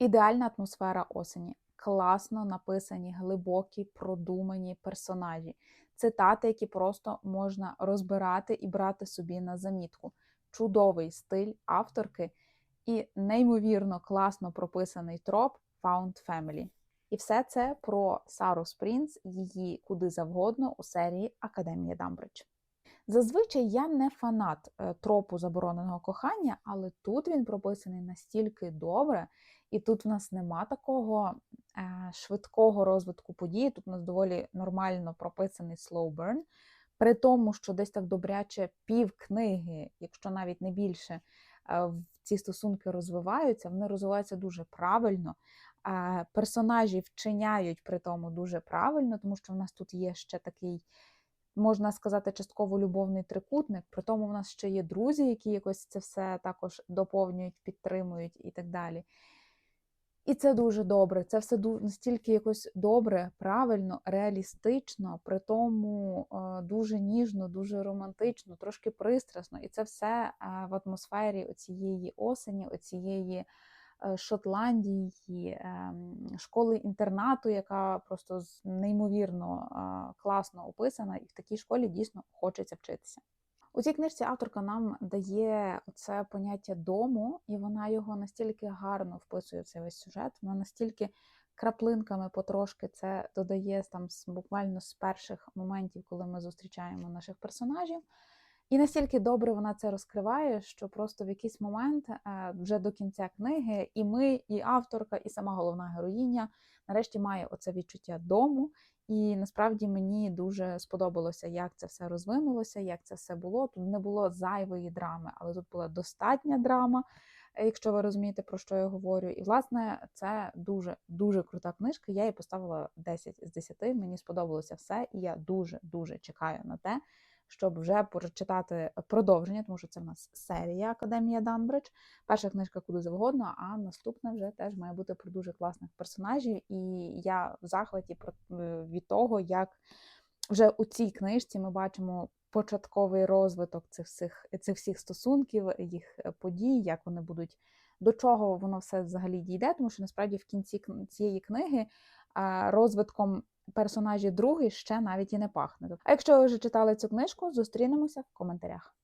Ідеальна атмосфера осені. Класно написані, глибокі, продумані персонажі, цитати, які просто можна розбирати і брати собі на замітку. Чудовий стиль авторки і неймовірно класно прописаний троп Found Family. І все це про Сару Спрінц, її куди завгодно у серії Академія Дамбридж. Зазвичай я не фанат е, тропу забороненого кохання, але тут він прописаний настільки добре, і тут в нас нема такого е, швидкого розвитку подій. Тут у нас доволі нормально прописаний slow burn, при тому, що десь так добряче пів книги, якщо навіть не більше, е, ці стосунки розвиваються, вони розвиваються дуже правильно. Персонажі вчиняють при тому дуже правильно, тому що в нас тут є ще такий можна сказати, частково любовний трикутник. При тому в нас ще є друзі, які якось це все також доповнюють, підтримують і так далі. І це дуже добре. Це все настільки якось добре, правильно, реалістично, при тому е, дуже ніжно, дуже романтично, трошки пристрасно. І це все е, в атмосфері оцієї осені, оцієї. Е, Шотландії, ем, школи інтернату, яка просто неймовірно класно описана, і в такій школі дійсно хочеться вчитися. У цій книжці авторка нам дає це поняття дому, і вона його настільки гарно вписує в цей весь сюжет, вона настільки краплинками потрошки це додає там буквально з перших моментів, коли ми зустрічаємо наших персонажів. І настільки добре вона це розкриває, що просто в якийсь момент, е, вже до кінця книги, і ми, і авторка, і сама головна героїня нарешті має оце відчуття дому. І насправді мені дуже сподобалося, як це все розвинулося, як це все було. Тут не було зайвої драми, але тут була достатня драма, е, якщо ви розумієте, про що я говорю. І, власне, це дуже дуже крута книжка. Я її поставила 10 з 10. Мені сподобалося все, і я дуже дуже чекаю на те щоб вже прочитати продовження, тому що це в нас серія Академія Данбридж. Перша книжка куди завгодно, а наступна вже теж має бути про дуже класних персонажів. І я в захваті е, від того, як вже у цій книжці ми бачимо. Початковий розвиток цих всіх цих всіх стосунків, їх подій, як вони будуть, до чого воно все взагалі дійде, тому що насправді в кінці цієї книги розвитком персонажі другий ще навіть і не пахне. А якщо ви вже читали цю книжку, зустрінемося в коментарях.